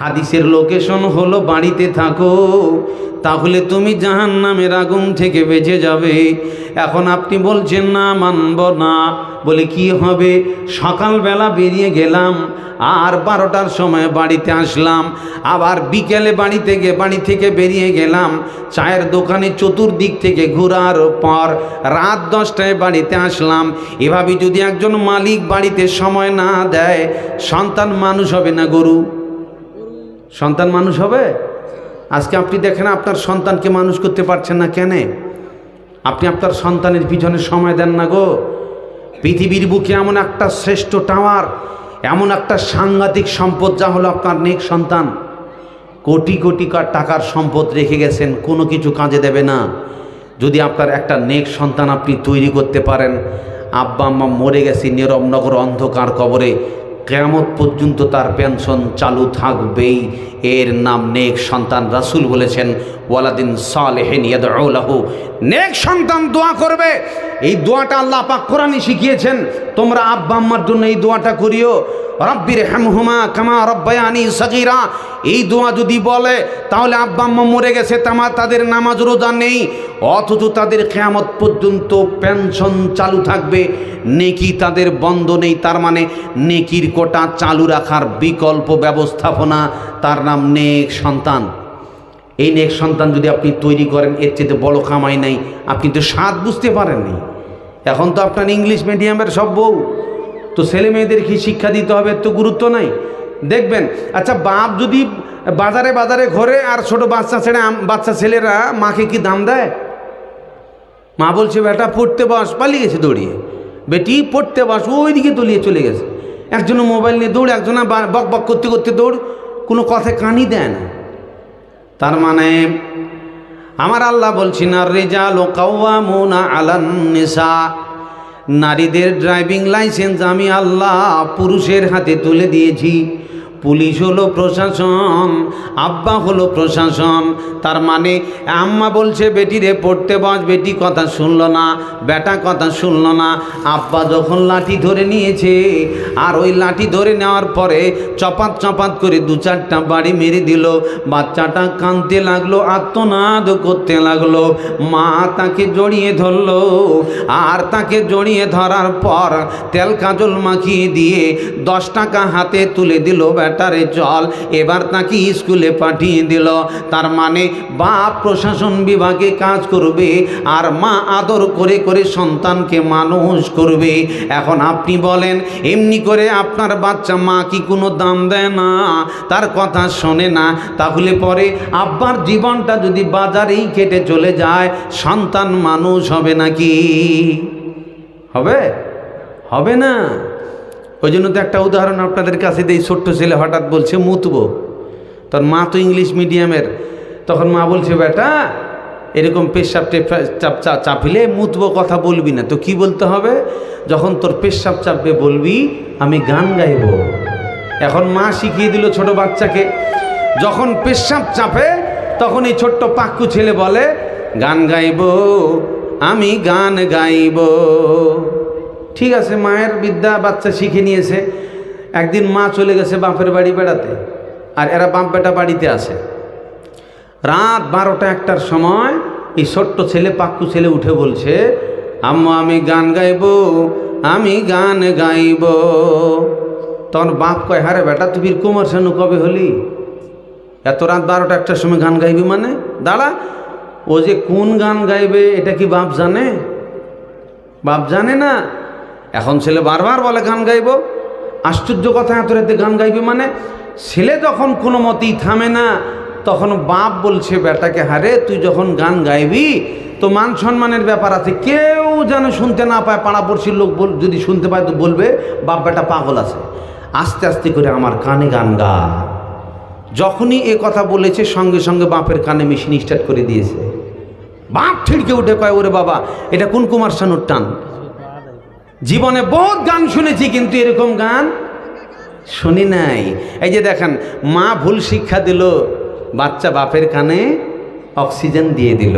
হাদিসের লোকেশন হলো বাড়িতে থাকো, তাহলে তুমি জাহান নামের আগুন থেকে বেঁচে যাবে। এখন আপনি বলছেন, না, মানব না। বলে কি হবে? সকালবেলা বেরিয়ে গেলাম, আর বারোটার সময় বাড়িতে আসলাম, আবার বিকেলে বাড়ি থেকে বাড়ি থেকে বেরিয়ে গেলাম, চায়ের দোকানে চতুর্দিক থেকে ঘোরার পর রাত দশটায় বাড়িতে আসলাম। এভাবে যদি একজন মালিক বাড়িতে সময় না দেয়, সন্তান মানুষ হবে না গরু। সন্তান মানুষ হবে? আজকে আপনি দেখেন আপনার সন্তানকে মানুষ করতে পারছেন না কেন? আপনি আপনার সন্তানের পিছনে সময় দেন না গো। পৃথিবীর বুকে এমন একটা শ্রেষ্ঠ টাওয়ার, এমন একটা সাংঘাতিক সম্পদ যা হলো আপনার নেক সন্তান। কোটি কোটি টাকার সম্পদ রেখে গেছেন, কোনো কিছু কাজে দেবে না। যদি আপনার একটা নেক সন্তান আপনি তৈরি করতে পারেন আব্বা আম্মা মরে গেছে নীরবনগর অন্ধকার কবরে কেয়ামত পর্যন্ত তার পেনশন চালু থাকবেই। এর নাম নেক সন্তান রাসুল বলেছেন, ওয়ালাদিন সালেহেন ইয়াদউলাহু নেক সন্তান দোয়া করবে। এই দোয়াটা আল্লাহ পাক কোরআনই শিখিয়েছেন, তোমরা আব্বা আম্মার জন্য এই দোয়াটা করিও। রব্বির হেমহুমা কামা রব্বায়ানি সগীরা। এই দোয়া যদি বলে, তাহলে আব্বা আম্মা মরে গেছে, তামা তাদের নামাজ রোজা নেই। অথচ তাদের কেয়ামত পর্যন্ত পেনশন চালু থাকবে। নেকি তাদের বন্ধ নেই, তার মানে নেকির কোটা চালু রাখার বিকল্প ব্যবস্থাপনা, তার নাম নেক সন্তান। এই নেক সন্তান যদি আপনি তৈরি করেন, এর চেয়ে বড় কামাই নাই, আপনি তো স্বাদ বুঝতে পারেননি। এখন তো আপনার ইংলিশ মিডিয়ামের সব বউ। তো ছেলে মেয়েদের কি শিক্ষা দিতে হবে তো গুরুত্ব নাই। দেখবেন আচ্ছা বাপ যদি বাজারে বাজারে ঘরে আর ছোট বাচ্চা ছেড়ে বাচ্চা ছেলেরা মাকে কি দাম দেয়? মা বলছে, বেটা, পড়তে বস। পালিয়ে গেছে দৌড়িয়ে। বেটি, পড়তে বস। ওইদিকে তলিয়ে চলে গেছে। একজনে মোবাইল নিয়ে দৌড়, একজনে বক বক করতে করতে দৌড়, কোনো কথা কানই দেয় না। তার মানে আমার আল্লাহ বলছি না রেজাল ও কাউয়ামুনা আলান নিসা। নারীদের ড্রাইভিং লাইসেন্স আমি আল্লাহ পুরুষের হাতে তুলে দিয়েছি। পুলিশ হলো প্রশাসন, আব্বা হলো প্রশাসন। তার মানে আম্মা বলছে বেটি রে পড়তে বস, বেটি কথা শুনলো না, বেটা কথা শুনলো না। আব্বা যখন লাঠি ধরে নিয়েছে, আর ওই লাঠি ধরে নেওয়ার পরে চপাত চপাত করে দু চারটা বাড়ি মেরে দিল। বাচ্চাটা কাঁদতে লাগল, আত্মনাদ করতে লাগল। মা তাকে জড়িয়ে ধরলো, আর তাকে জড়িয়ে ধরার পর তেল কাজল মাখিয়ে দিয়ে দশ টাকা হাতে তুলে দিল ব্যাটারে জল এবার তাকে স্কুলে পাঠিয়ে দিল। তার মানে বাপ প্রশাসন বিভাগে কাজ করবে আর মা আদর করে করে সন্তানকে মানুষ করবে। এখন আপনি বলেন, এমনি করে আপনার বাচ্চা মা কি কোনো দাম দেয় না? তার কথা শোনে না। তাহলে পরে আব্বার জীবনটা যদি বাজারেই কেটে চলে যায়, সন্তান মানুষ হবে নাকি? হবে? হবে না। ওই জন্য তো একটা উদাহরণ আপনাদের কাছে দিই, ছোট্ট ছেলে হঠাৎ বলছে, মুতবো। তোর মা তো ইংলিশ মিডিয়ামের তখন মা বলছে, বেটা, এরকম পেশাব চাপ চাপিলে মুতবো কথা বলবি না। তো কি বলতে হবে? যখন তোর পেশাব চাপবে বলবি, আমি গান গাইব। এখন মা শিখিয়ে দিল ছোট বাচ্চাকে, যখন পেশাব চাপে, তখন এই ছোট্ট পাক্কু ছেলে বলে, গান গাইব, আমি গান গাইব। ঠিক আছে, মায়ের বিদ্যা বাচ্চা শিখে নিয়েছে। একদিন মা চলে গেছে বাপের বাড়ি বেড়াতে, আর এরা বাপ বেটা বাড়িতে আছে। রাত বারোটা একটার সময় এই ছোট্ট ছেলে পাক্কু ছেলে উঠে বলছে, আম্মা, আমি গান গাইব, আমি গান গাইব। তখন বাপ কয়, হারে বেটা, তুই কুমার শানু কবে হলি? এত রাত বারোটা একটার সময় গান গাইবি মানে? দাঁড়া, ও যে কোন গান গাইবে, এটা কি বাপ জানে? বাপ জানে না? এখন ছেলে বারবার বলে গান গাইব। আশ্চর্য কথা, এত রাতে গান গাইবে মানে? ছেলে যখন কোনো মতেই থামে না, তখন বাপ বলছে, বেটাকে, হারে, তুই যখন গান গাইবি, তো মান সম্মানের ব্যাপার আছে। কেউ যেন শুনতে না পায়, পাড়াপড়শির লোক বল, যদি শুনতে পায়, তো বলবে, বাপ, বেটা পাগল আছে। আস্তে আস্তে করে আমার কানে গান গা। যখনই এ কথা বলেছে, সঙ্গে সঙ্গে বাপের কানে মেশিন স্টার্ট করে দিয়েছে। বাপ ছিড়কে উঠে কয়, ওরে বাবা, এটা কোন কুমার শানুর টান? জীবনে বহুত গান শুনেছি, কিন্তু এরকম গান শুনি নাই। এই যে দেখেন, মা ভুল শিক্ষা দিল, বাচ্চা বাপের কানে অক্সিজেন দিয়ে দিল।